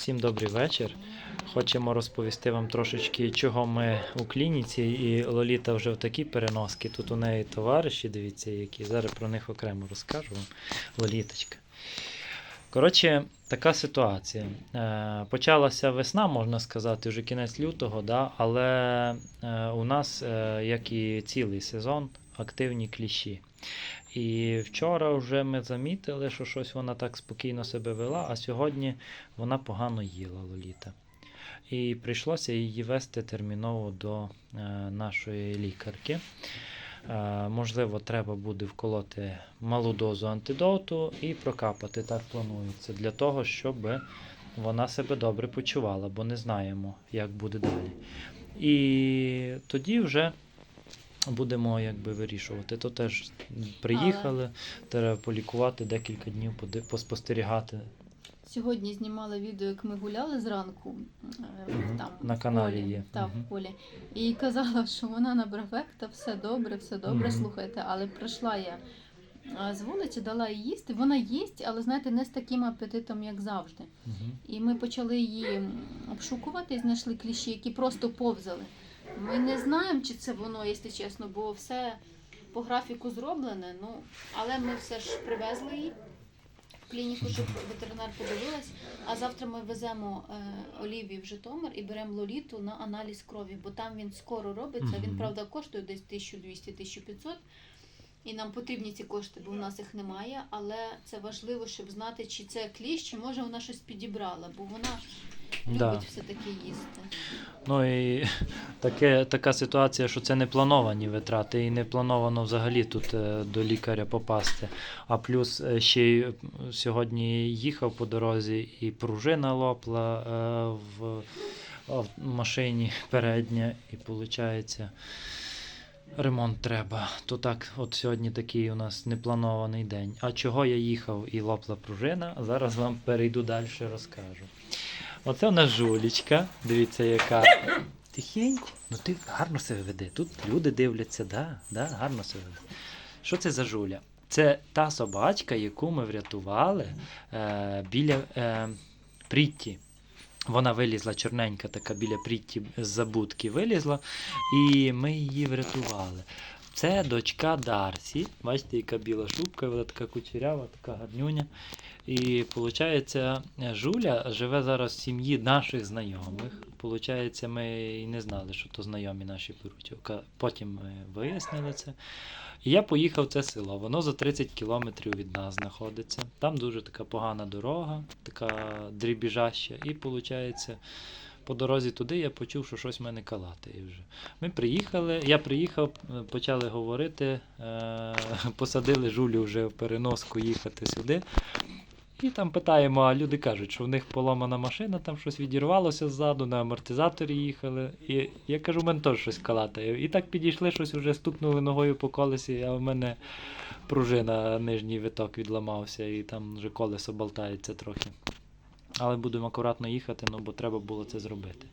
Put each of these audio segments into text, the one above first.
Всім добрий вечір. Хочемо розповісти вам трошечки, чого ми у клініці, і Лоліта вже в такі переноски. Тут у неї товариші, дивіться, які. Зараз про них окремо розкажу вам. Лоліточка. Коротше, така ситуація. Е, почалася весна, можна сказати, вже кінець лютого, да? але е, у нас, е, як і цілий сезон, активні кліщі. І вчора вже ми замітили, що щось вона так спокійно себе вела, а сьогодні вона погано їла Лоліта. І прийшлося її вести терміново до е, нашої лікарки. Е, можливо, треба буде вколоти малу дозу антидоту і прокапати, так планується, для того, щоб вона себе добре почувала, бо не знаємо, як буде далі. І тоді вже будемо якби вирішувати. То теж приїхали, треба полікувати декілька днів, поспостерігати. Сьогодні знімали відео, як ми гуляли зранку Мгм. там На в каналі полі, є. Та, Мгм. в полі. І казала, що вона на бравекта, все добре, все добре, Мгм. слухайте. Але прийшла я з вулиці, дала їй їсти. Вона їсть, але знаєте, не з таким апетитом, як завжди. Мгм. І ми почали її обшукувати і знайшли кліщі, які просто повзали. Ми не знаємо, чи це воно, якщо чесно, бо все по графіку зроблене. Ну, але ми все ж привезли її в клініку, щоб ветеринар подивилась. А завтра ми веземо е, Олівію в Житомир і беремо Лоліту на аналіз крові, бо там він скоро робиться. Він, правда, коштує десь 1200-1500. І нам потрібні ці кошти, бо в нас їх немає. Але це важливо, щоб знати, чи це кліщ, чи може вона щось підібрала, бо вона любить Да. все-таки їсти. Ну і таке, така ситуація, що це не плановані витрати, і не плановано взагалі тут е, до лікаря попасти. А плюс е, ще й сьогодні їхав по дорозі, і пружина лопла е, в, в машині передня, і виходить. Ремонт треба. То так, от сьогодні такий у нас непланований день. А чого я їхав і лопла пружина, зараз вам перейду далі розкажу. Оце у нас жулічка. Дивіться, яка. Тихенько. Ну ти гарно себе веди. Тут люди дивляться, да, да, гарно себе веди. Що це за жуля? Це та собачка, яку ми врятували е, біля е, Прітті. Вона вилізла чорненька, така біля Прітті з забудки вилізла, і ми її врятували. Це дочка Дарсі. Бачите, яка біла шубка, вона така кучерява, така гарнюня. І виходить, Жуля живе зараз в сім'ї наших знайомих. Получається, ми і не знали, що то знайомі наші беруть. Потім ми вияснили це. І я поїхав в це село. Воно за 30 кілометрів від нас знаходиться. Там дуже така погана дорога, така дрібіжаща. І виходить, по дорозі туди я почув, що щось в мене калатає вже. Ми приїхали, я приїхав, е, почали говорити, е, посадили жулю вже в переноску їхати сюди. І там питаємо, а люди кажуть, що в них поломана машина, там щось відірвалося ззаду, на амортизаторі їхали. І я кажу, в мене теж щось калатає. І так підійшли, щось вже стукнули ногою по колесі, а в мене пружина, нижній виток відламався, і там вже колесо болтається трохи. Але будемо акуратно їхати, ну бо треба було це зробити.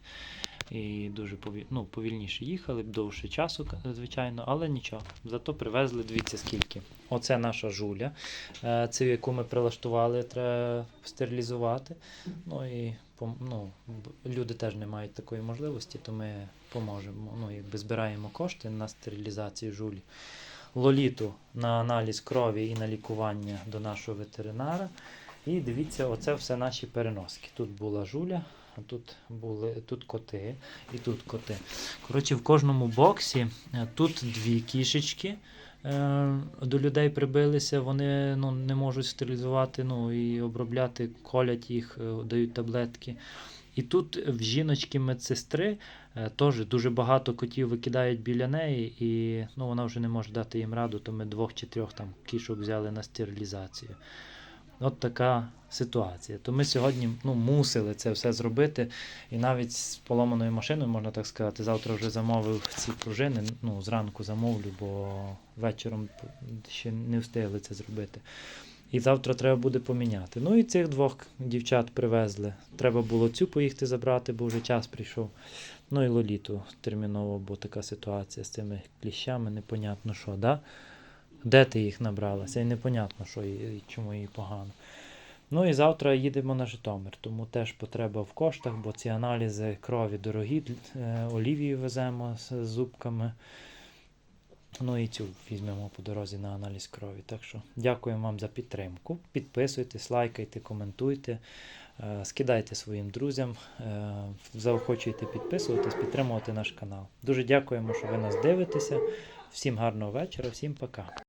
І дуже пові... ну, повільніше їхали, довше часу, звичайно, але нічого. Зато привезли, дивіться скільки. Оце наша жуля, е, цю, яку ми прилаштували, треба стерилізувати. Ну і ну, люди теж не мають такої можливості, то ми поможемо. Ну, якби збираємо кошти на стерилізацію жулі. Лоліту на аналіз крові і на лікування до нашого ветеринара. І дивіться, оце все наші переноски. Тут була жуля, а тут були тут коти і тут коти. Коротше, в кожному боксі е, тут дві кішечки. е, До людей прибилися, вони ну, не можуть стерилізувати ну, і обробляти, колять їх, е, дають таблетки. І тут в жіночки медсестри е, теж дуже багато котів викидають біля неї, і ну, вона вже не може дати їм раду, то ми двох чи трьох там кішок взяли на стерилізацію. От така ситуація. То ми сьогодні ну, мусили це все зробити. І навіть з поломаною машиною, можна так сказати, завтра вже замовив ці пружини. Ну, зранку замовлю, бо вечором ще не встигли це зробити. І завтра треба буде поміняти. Ну і цих двох дівчат привезли. Треба було цю поїхати забрати, бо вже час прийшов. Ну і Лоліту терміново, бо така ситуація з цими кліщами, непонятно що, да? Де ти їх набралася? І непонятно, що їй, чому їй погано. Ну і завтра їдемо на Житомир, тому теж потреба в коштах, бо ці аналізи крові дорогі, е, олівію веземо з зубками. Ну і цю візьмемо по дорозі на аналіз крові. Так що дякуємо вам за підтримку. Підписуйтесь, лайкайте, коментуйте, е, скидайте своїм друзям, е, заохочуйте підписуватись, підтримувати наш канал. Дуже дякуємо, що ви нас дивитеся. Всім гарного вечора, всім пока.